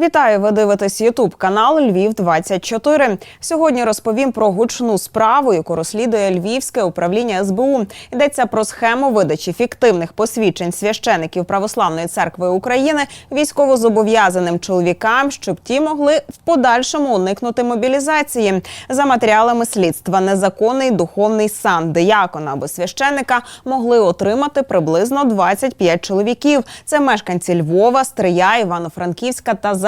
Вітаю! Ви дивитесь Ютуб канал Львів 24 Сьогодні розповім про гучну справу, яку розслідує Львівське управління СБУ. Йдеться про схему видачі фіктивних посвідчень священиків Православної церкви України військовозобов'язаним чоловікам, щоб ті могли в подальшому уникнути мобілізації. За матеріалами слідства незаконний духовний сан диякона або священика могли отримати приблизно 25 чоловіків. Це мешканці Львова, Стрия, Івано-Франківська та Закарпаття.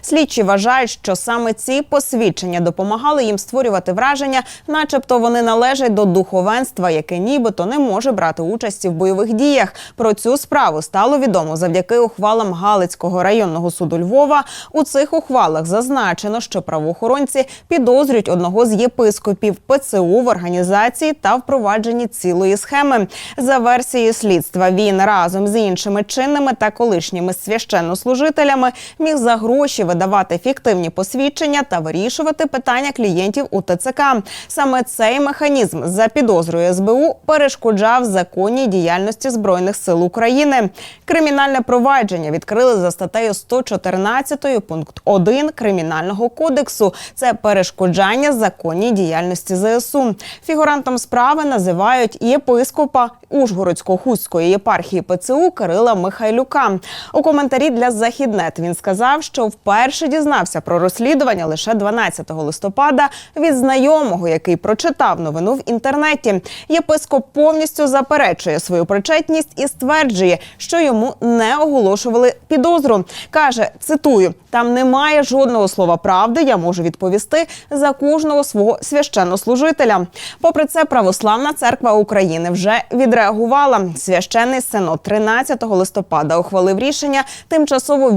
Слідчі вважають, що саме ці посвідчення допомагали їм створювати враження, начебто вони належать до духовенства, яке нібито не може брати участі в бойових діях. Про цю справу стало відомо завдяки ухвалам Галицького районного суду Львова. У цих ухвалах зазначено, що правоохоронці підозрюють одного з єпископів ПЦУ в організації та впровадженні цілої схеми. За версією слідства, він разом з іншими чинними та колишніми священнослужителями міг за гроші видавати фіктивні посвідчення та вирішувати питання клієнтів у ТЦК. Саме цей механізм за підозрою СБУ перешкоджав законній діяльності збройних сил України. Кримінальне провадження відкрили за статтею 114 пункт 1 кримінального кодексу. Це перешкоджання законній діяльності ЗСУ. Фігурантом справи називають єпископа Ужгородсько-Хустської єпархії ПЦУ Кирила Михайлюка. У коментарі для Західнет він сказав, що вперше дізнався про розслідування лише 12 листопада від знайомого, який прочитав новину в інтернеті. Єпископ повністю заперечує свою причетність і стверджує, що йому не оголошували підозру. каже: цитую: там немає жодного слова правди. Я можу відповісти за кожного свого священнослужителя. Попри це, православна церква України вже відреагувала. Священний синод 13 листопада ухвалив рішення тимчасово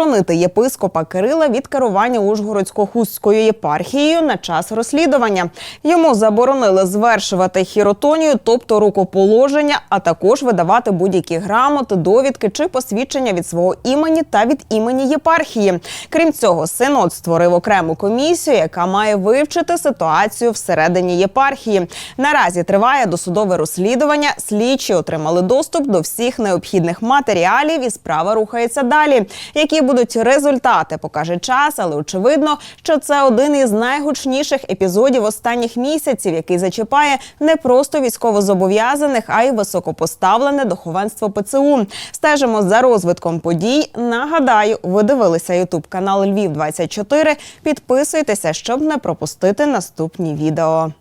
відсторонити єпископа Кирила від керування Ужгородсько-Хустською єпархією на час розслідування. Йому заборонили звершувати хіротонію, тобто рукоположення, а також видавати будь-які грамоти, довідки чи посвідчення від свого імені та від імені єпархії. Крім цього, синод створив окрему комісію, яка має вивчити ситуацію всередині єпархії. Наразі триває досудове розслідування. Слідчі отримали доступ до всіх необхідних матеріалів, і справа рухається далі. Які будуть результати, покаже час, але очевидно, що це один із найгучніших епізодів останніх місяців, який зачіпає не просто військовозобов'язаних, а й високопоставлене духовенство ПЦУ. Стежимо за розвитком подій. Нагадаю, ви дивилися Ютуб канал Львів 24 Підписуйтеся, щоб не пропустити наступні відео.